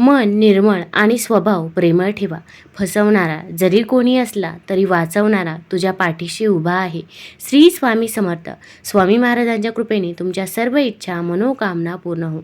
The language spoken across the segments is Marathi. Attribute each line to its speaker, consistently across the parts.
Speaker 1: मन निर्मळ आणि स्वभाव प्रेमळ ठेवा. फसवणारा जरी कोणी असला तरी वाचवणारा तुझ्या पाठीशी उभा आहे. श्री स्वामी समर्थ. स्वामी महाराजांच्या कृपेने तुमच्या सर्व इच्छा मनोकामना पूर्ण हो.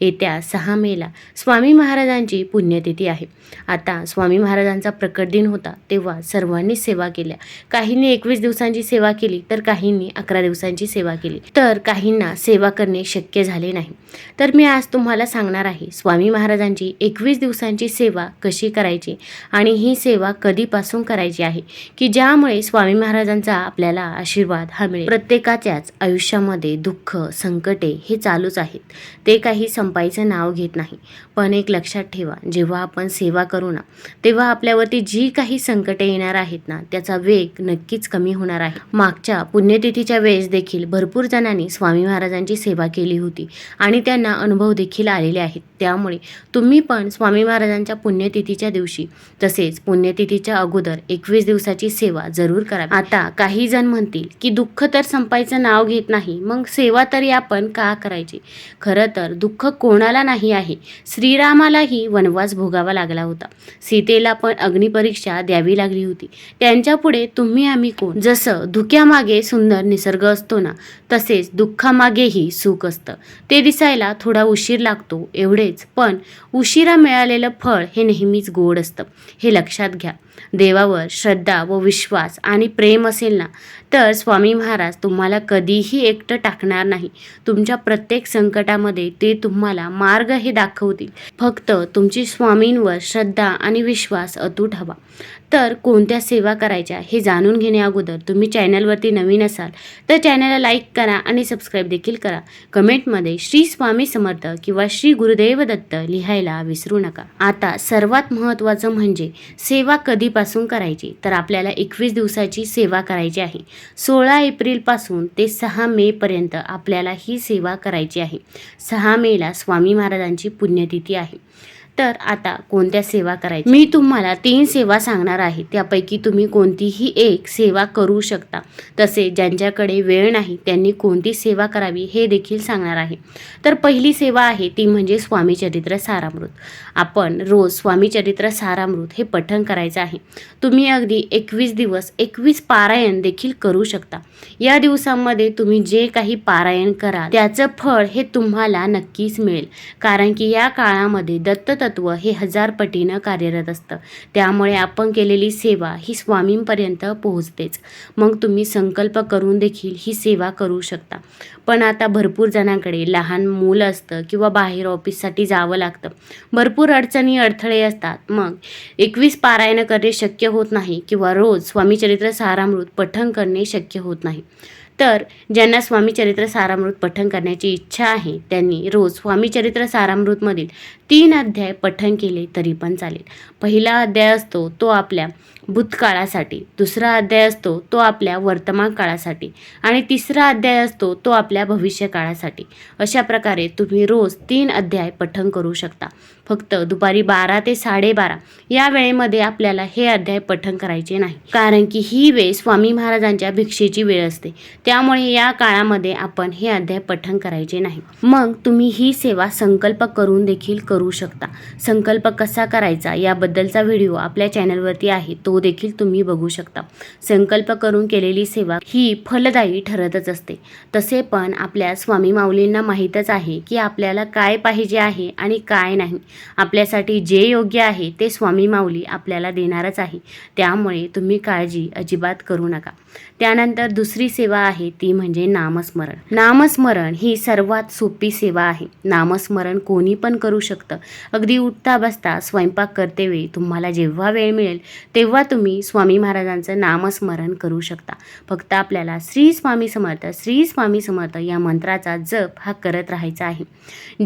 Speaker 1: येत्या सहा मेला स्वामी महाराजांची पुण्यतिथी आहे. आता स्वामी महाराजांचा प्रकट दिन होता तेव्हा सर्वांनी सेवा केल्या. काहींनी एकवीस दिवसांची सेवा केली तर काहींनी अकरा दिवसांची सेवा केली. तर काहींना सेवा करणे शक्य झाले नाही. तर मी आज तुम्हाला सांगणार आहे स्वामी महाराजांची एकवीस दिवसांची सेवा कशी करायची? आणि ही सेवा कधीपासून करायची आहे? की ज्यामुळे स्वामी महाराजांचा आपल्याला आशीर्वाद हा मिळेल? प्रत्येकाच्याच आयुष्यामध्ये दुःख संकटे हे चालूच आहेत. ते काही संपायचं नाव घेत नाही. पण एक लक्षात ठेवा जेव्हा आपण सेवा करू ना तेव्हा आपल्यावरती जी काही संकटे येणार आहेत ना त्याचा वेग नक्कीच कमी होणार आहे. मागच्या पुण्यतिथीच्या वेळेस देखील भरपूर जणांनी स्वामी महाराजांची सेवा केली होती आणि त्यांना अनुभव देखील आलेले आहेत. त्यामुळे तुम्ही पण स्वामी महाराजांच्या पुण्यतिथीच्या दिवशी तसेच पुण्यतिथीच्या अगोदर एकवीस दिवसाची सेवा जरूर करा आता काही जण म्हणतील की दुःख तर संपायचं नाव घेत नाही मग सेवा तरी आपण का करायची? खरं तर दुःख कोणाला नाही आहे. श्रीरामालाही वनवास भोगावा लागला होता. सीतेला पण अग्निपरीक्षा द्यावी लागली होती. त्यांच्यापुढे तुम्ही आम्ही कोण? जसं धुक्यामागे सुंदर निसर्ग असतो ना तसेच दुःखामागेही सुख असतं. ते दिसायला थोडा उशीर लागतो एवढेच. पण उशीर मिळालेलं फळ हे नेहमीच गोड असतं. हे लक्षात घ्या. देवावर श्रद्धा व विश्वास आणि प्रेम असेल ना तर स्वामी महाराज तुम्हाला कधीही एकटं टाकणार नाही. तुमच्या प्रत्येक संकटामध्ये ते तुम्हाला मार्ग हे दाखवतील. फक्त तुमची स्वामींवर श्रद्धा आणि विश्वास अतूट हवा. तर कोणत्या सेवा करायच्या हे जाणून घेण्या अगोदर तुम्ही चॅनलवरती नवीन असाल तर चॅनलला लाईक करा आणि सबस्क्राईब देखील करा. कमेंटमध्ये श्री स्वामी समर्थ किंवा श्री गुरुदेव दत्त लिहायला विसरू नका. आता सर्वात महत्त्वाचं म्हणजे सेवा कधीपासून करायची? तर आपल्याला एकवीस दिवसाची सेवा करायची आहे. सोळा एप्रिलपासून ते सहा मेपर्यंत आपल्याला ही सेवा करायची आहे. सहा मेला स्वामी महाराजांची पुण्यतिथी आहे. तर आता कोणत्या सेवा करायच्या? मी तुम्हाला तीन सेवा सांगणार आहे. त्यापैकी तुम्ही कोणतीही एक सेवा करू शकता. तसे ज्यांच्याकडे वेळ नाही त्यांनी कोणती सेवा करावी हे देखील सांगणार आहे. तर पहिली सेवा आहे ती म्हणजे स्वामी चरित्र सारामृत. आपण रोज स्वामी चरित्र सारामृत हे पठण करायचं आहे. तुम्ही अगदी एकवीस दिवस एकवीस पारायण देखील करू शकता. या दिवसांमध्ये तुम्ही जे काही पारायण करा त्याचं फळ हे तुम्हाला नक्कीच मिळेल. कारण की या काळामध्ये दत्ततत्व हे हजार पटीनं कार्यरत असतं. त्यामुळे आपण केलेली सेवा ही स्वामींपर्यंत पोहोचतेच. मग तुम्ही संकल्प करून देखील ही सेवा करू शकता. पण आता भरपूर जणांकडे लहान मूल असतं किंवा बाहेर ऑफिससाठी जावं लागतं. भरपूर अडचणी अडथळे असतात. मग एकवीस पारायण करणे शक्य होत नाही किंवा रोज स्वामीचरित्र सारामृत पठण करणे शक्य होत नाही. तर ज्यांना स्वामीचरित्र सारामृत पठण करण्याची इच्छा आहे त्यांनी रोज स्वामीचरित्र सारामृतमधील तीन अध्याय पठण केले तरी पण चालेल. पहिला अध्याय असतो तो आपल्या भूतकाळासाठी. दुसरा अध्याय असतो तो आपल्या वर्तमान काळासाठी. आणि तिसरा अध्याय असतो तो आपल्या भविष्य काळासाठी अशा प्रकारे तुम्ही रोज तीन अध्याय पठण करू शकता. फक्त दुपारी बारा ते साडेबारा. या वेळेमध्ये आपल्याला हे अध्याय पठण करायचे नाही. कारण की ही वेळ स्वामी महाराजांच्या भिक्षेची वेळ असते. त्यामुळे या काळामध्ये आपण हे अध्याय पठण करायचे नाही. मग तुम्ही ही सेवा संकल्प करून देखील करू शकता. संकल्प कसा करायचा याबद्दलचा व्हिडिओ आपल्या चॅनलवरती आहे. तो देखील तुम्ही बघू शकता. संकल्प करून केलेली सेवा ही फलदायी ठरतच असते. तसे पण आपल्या स्वामी माऊलींना माहीतच आहे की आपल्याला काय पाहिजे आहे आणि काय नाही. आपल्यासाठी जे योग्य आहे ते स्वामी माऊली आपल्याला देणारच आहे. त्यामुळे तुम्ही काळजी अजिबात करू नका. त्यानंतर दुसरी सेवा आहे ती म्हणजे नामस्मरण. नामस्मरण ही सर्वात सोपी सेवा आहे. नामस्मरण कोणी पण करू शकतं. अगदी उठता बसता स्वयंपाक करतेवेळी तुम्हाला जेव्हा वेळ मिळेल तेव्हा तुम्ही स्वामी महाराजांचं नामस्मरण करू शकता. फक्त आपल्याला श्री स्वामी समर्थ श्री स्वामी समर्थ या मंत्राचा जप हा करत राहायचा आहे.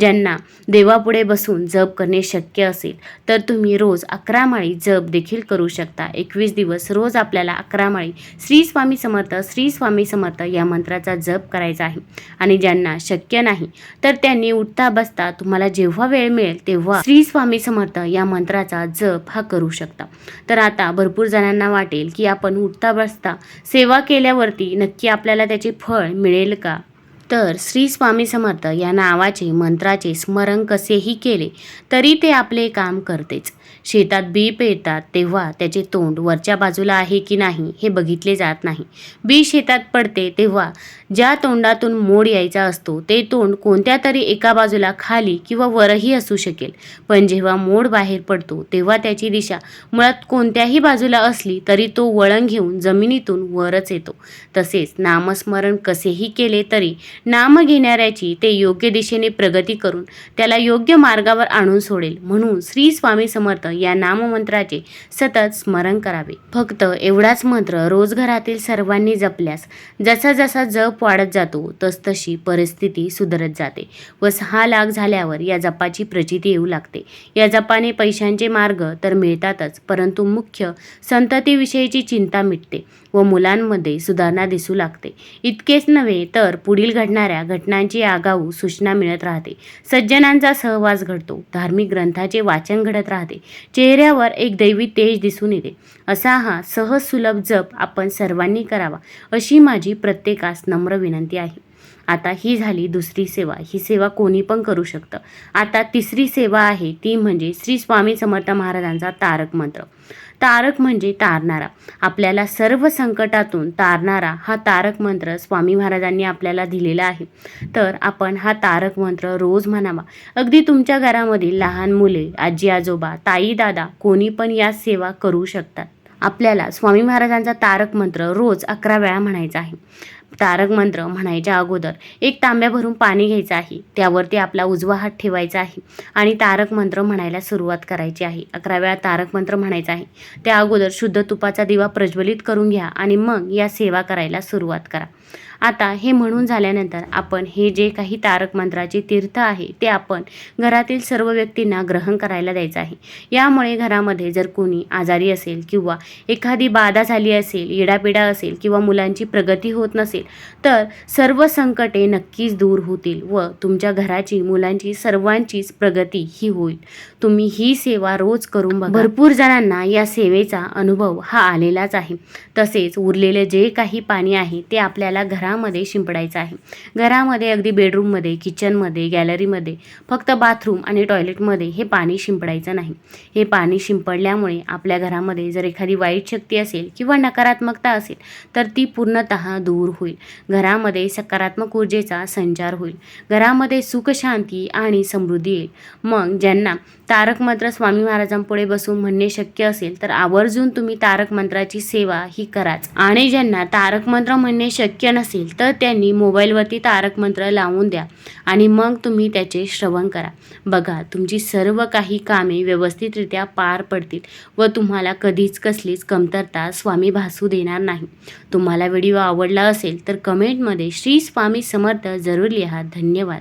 Speaker 1: ज्यांना देवापुढे बसून जप करणे शक्य असेल तर तुम्ही रोज अकरा माळी जप देखील करू शकता. एकवीस दिवस रोज आपल्याला अकरा माळी श्री स्वामी समर्थ श्री स्वामी समर्थ या मंत्राचा जप करायचा आहे. आणि ज्यांना शक्य नाही तर त्यांनी उठता बसता तुम्हाला जेव्हा वेळ मिळेल तेव्हा श्री स्वामी समर्थ या मंत्राचा जप हा करू शकता. तर आता भरपूर जणांना वाटेल की आपण उठता बसता सेवा केल्यावरती नक्की आपल्याला त्याचे फळ मिळेल का? तर श्री स्वामी समर्थ या नावाचे मंत्राचे स्मरण कसेही केले तरी ते आपले काम करतेच. शेतात बी पेरतात तेव्हा त्याचे तोंड वरच्या बाजूला आहे की नाही हे बघितले जात नाही. बी शेतात पडते तेव्हा ज्या तोंडातून मोड यायचा असतो ते तोंड कोणत्या तरी एका बाजूला खाली किंवा वरही असू शकेल. पण जेव्हा मोड बाहेर पडतो तेव्हा त्याची दिशा मुळात कोणत्याही बाजूला असली तरी तो वळण घेऊन जमिनीतून वरच येतो. तसेच नामस्मरण कसेही केले तरी नाम घेणाऱ्याची ते योग्य दिशेने प्रगती करून त्याला योग्य मार्गावर आणून सोडेल. म्हणून श्री स्वामी समर्थ या नाममंत्राचे सतत स्मरण करावे. फक्त एवढाच मंत्र रोज घरातील सर्वांनी जपल्यास जसा जसा जप वाढत जातो तसतशी परिस्थिती सुधारत जाते व सहा लाख झाल्यावर या जपाची प्रचिती येऊ लागते. या जपाने पैशांचे मार्ग तर मिळतातच परंतु मुख्य संततीविषयीची चिंता मिटते. व मुलांमध्ये सुधारणा दिसू लागते. इतकेच नव्हे तर पुढील घडणाऱ्या घटनांची आगाऊ सूचना मिळत राहते. सज्जनांचा सहवास घडतो. धार्मिक ग्रंथाचे वाचन घडत राहते. चेहऱ्यावर एक दैवी तेज दिसून येते. असा हा सहज सुलभ जप आपण सर्वांनी करावा अशी माझी प्रत्येकास नम्र विनंती आहे. आता ही झाली दुसरी सेवा. ही सेवा कोणी पण करू शकतं. आता तिसरी सेवा आहे ती म्हणजे श्री स्वामी समर्थ महाराजांचा तारक मंत्र. तारक म्हणजे तारणारा. आपल्याला सर्व संकटातून तारणारा हा तारक मंत्र स्वामी महाराजांनी आपल्याला दिलेला आहे. तर आपण हा तारक मंत्र रोज म्हणावा. अगदी तुमच्या घरामधील लहान मुले आजी आजोबा ताई दादा कोणी पण या सेवा करू शकतात. आपल्याला स्वामी महाराजांचा तारक मंत्र रोज अकरा वेळा म्हणायचा आहे. तारक मंत्र म्हणायच्या अगोदर एक तांब्या भरून पाणी घ्यायचं आहे त्यावरती आपला उजवा हात ठेवायचा आहे आणि तारक मंत्र म्हणायला सुरुवात करायची आहे. अकरा वेळा तारक मंत्र म्हणायचा आहे. त्या अगोदर शुद्ध तुपाचा दिवा प्रज्वलित करून घ्या आणि मग या सेवा करायला सुरुवात करा. आता हे म्हणून झाल्यानंतर आपण हे जे काही तारक मंत्राचे तीर्थ आहे ते आपण घरातील सर्व व्यक्तींना ग्रहण करायला द्यायचं आहे. यामुळे घरामध्ये जर कोणी आजारी असेल किंवा एखादी बाधा झाली असेल इडापिडा असेल किंवा मुलांची प्रगती होत नसेल तर सर्व संकटे नक्कीच दूर होतील व तुमच्या घराची मुलांची सर्वांचीच प्रगती ही होईल. तुम्ही ही सेवा रोज करून बघा. भरपूर जणांना या सेवेचा अनुभव हा आलेलाच आहे. तसेच उरलेले जे काही पाणी आहे ते आपल्याला घरा घरामध्ये शिंपडायचं आहे. घरामध्ये अगदी बेडरूममध्ये किचनमध्ये गॅलरीमध्ये फक्त बाथरूम आणि टॉयलेटमध्ये हे पाणी शिंपडायचं नाही. हे पाणी शिंपडल्यामुळे आपल्या घरामध्ये जर एखादी वाईट शक्ती असेल किंवा नकारात्मकता असेल तर ती पूर्णतः दूर होईल. घरामध्ये सकारात्मक ऊर्जेचा संचार होईल. घरामध्ये सुख शांती आणि समृद्धी येईल. मग ज्यांना तारक मंत्र स्वामी महाराजांपुढे बसून म्हणणे शक्य असेल तर आवर्जून तुम्ही तारक मंत्राची सेवा ही कराच. आणि ज्यांना तारक मंत्र म्हणणे शक्य नसेल तर त्यांनी मोबाईलवरती तारक मंत्र लावून द्या आणि मग तुम्ही त्याचे श्रवण करा. बघा तुमची सर्व काही कामे व्यवस्थितरित्या पार पडतील व तुम्हाला कधीच कसलीच कमतरता स्वामी भासू देणार नाही. तुम्हाला व्हिडिओ आवडला असेल तर कमेंटमध्ये श्री स्वामी समर्थ जरूर लिहा. धन्यवाद.